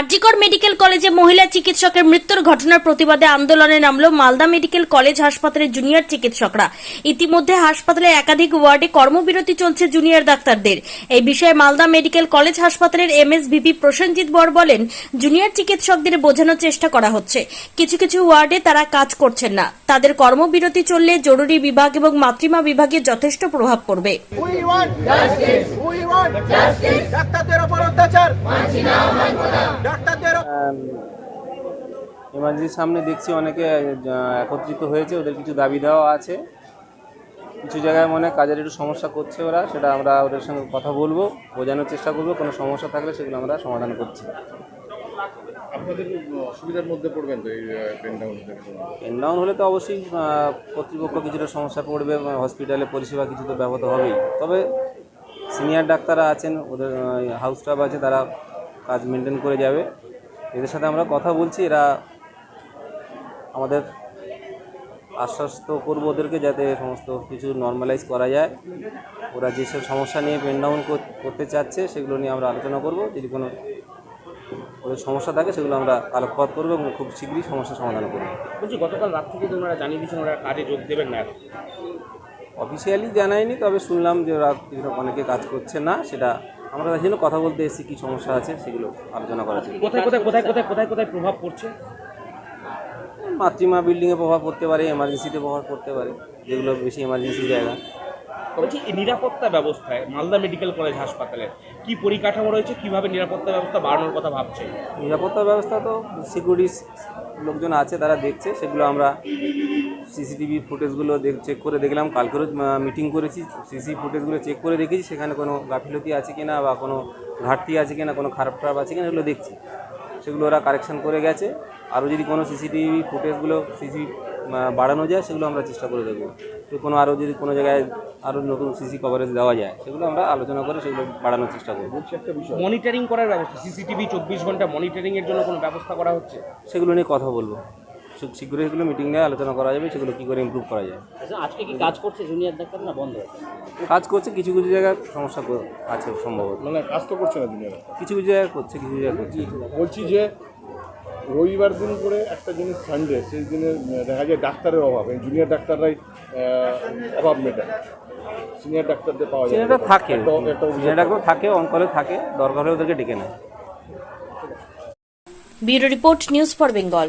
RG Kar medical কলেজে মহিলা চিকিৎসকের মৃত্যুর ঘটনার প্রতিবাদে আন্দোলনে নামল মালদা মেডিকেল কলেজ হাসপাতালের জুনিয়র চিকিৎসকরা। ইতিমধ্যে হাসপাতালে একাধিক ওয়ার্ডে কর্মবিরতি চলছে জুনিয়র ডাক্তারদের। এই বিষয়ে মালদা মেডিকেল কলেজ হাসপাতালের এমএসভিপি প্রসেনজিৎ বর বলেন, জুনিয়র চিকিৎসকদের বোঝানোর চেষ্টা করা হচ্ছে। কিছু কিছু ওয়ার্ডে তারা কাজ করছেন না। তাদের কর্মবিরতি চললে জরুরি বিভাগ এবং মাতৃমা বিভাগে যথেষ্ট প্রভাব পড়বে. ডাক্তারদের অত্যাচার। এমার্জেন্সির সামনে দেখছি অনেকে একত্রিত হয়েছে ওদের কিছু দাবি দেওয়া আছে। কিছু জায়গায় মনে হয় কাজের একটু সমস্যা করছে ওরা সেটা আমরা ওদের সঙ্গে কথা বলব বোঝানোর চেষ্টা করব কোনো সমস্যা থাকলে সেগুলো আমরা সমাধান করছি। আপনাদের অসুবিধার মধ্যে পড়বেন তো এই পেন ডাউন হলে? তো অবশ্যই কর্তৃপক্ষ কিছুটা সমস্যা পড়বে হসপিটালে পরিষেবা কিছু তো ব্যাহত হবেই। তবে সিনিয়র ডাক্তাররা আছেন ওদের হাউস স্টাফ আছে তারা কাজ মেনটেন করে যাবে। এদের সাথে আমরা কথা বলছি এরা আমাদের আশ্বস্ত করব ওদেরকে যাতে সমস্ত কিছু নর্মালাইজ করা যায়। ওরা যেসব সমস্যা নিয়ে পেন ডাউন করতে চাচ্ছে সেগুলো নিয়ে আমরা আলোচনা করব। যদি কোনো ওদের সমস্যা থাকে সেগুলো আমরা আলোকপাত করব এবং খুব শীঘ্রই সমস্যার সমাধান করব। বলছি গতকাল রাত থেকে তো ওনারা জানিয়ে দিয়েছেন ওরা কাজে যোগ দেবেন না অফিসিয়ালি জানায়নি তবে শুনলাম যে ওরা অনেকে কাজ করছে না সেটা আমরা তার জন্য কথা বলতে এসেছি কী সমস্যা আছে সেগুলো আলোচনা করা যায় কোথায় কোথায় কোথায় কোথায় কোথায় কোথায় প্রভাব পড়ছে? মাতৃমা বিল্ডিংয়ে প্রভাব পড়তে পারে এমার্জেন্সিতে প্রভাব পড়তে পারে যেগুলো বেশি এমার্জেন্সি জায়গা। বলছি এই নিরাপত্তা ব্যবস্থায় মালদা মেডিকেল কলেজ হাসপাতালে কি পরিকাঠামো রয়েছে, কীভাবে নিরাপত্তা ব্যবস্থা বাড়ানোর কথা ভাবছে? নিরাপত্তা ব্যবস্থা তো সিকিউরিটি লোকজন আছে, তারা দেখছে, সেগুলো আমরা সিসিটিভি ফুটেজগুলো দেখ চেক করে দেখলাম। কালকেরও মিটিং করেছি সিসি ফুটেজগুলো চেক করে দেখেছি, সেখানে কোনো গাফিলতি আছে কিনা বা কোনো ঘাটতি আছে কিনা, কোনো খারাপ খারাপ আছে কিনা, এগুলো দেখছি। সেগুলো ওরা কারেকশন করে গেছে। আরও যদি কোনো সিসিটিভি ফুটেজগুলো সিসি বাড়ানো যায়, সেগুলো আমরা চেষ্টা করে দেখব। কোনো আরও যদি কোনো জায়গায় আরও নতুন সিসি কভারেজ দেওয়া যায় সেগুলো আমরা আলোচনা করে সেগুলো বাড়ানোর চেষ্টা করব। মনিটরিং করার ব্যবস্থা সিসিটিভি চব্বিশ ঘণ্টা মনিটরিং এর জন্য কোনো ব্যবস্থা করা হচ্ছে? সেগুলো নিয়ে কথা বলব। শীঘ্রই এগুলো মিটিং নিয়ে আলোচনা করা যাবে সেগুলো কী করে ইমপ্রুভ করা যায়। আচ্ছা, আজকে কি কাজ করছে জুনিয়র ডাক্তার না বন্ধ? কাজ করছে কিছু কিছু জায়গায় সমস্যা কর- আছে সম্ভবত। মানে কাজ তো করছে না দুনিয়া কিছু কিছু জায়গায় করছে কিছু জায়গায় করছে বলছি যে রবিবার দিন করে একটা জিনিস সানডে সেই দিনে দেখা যায় ডাক্তারের অভাব জুনিয়র ডাক্তাররাই অভাব মেটায়। সিনিয়র ডাক্তারদের পাওয়া যায় সিনিয়র থাকে। সিনিয়র ডাক্তার থাকে অঙ্কলে থাকে দরকার হলে ওদেরকে ডেকে নেয়। Bureau report news for Bengal.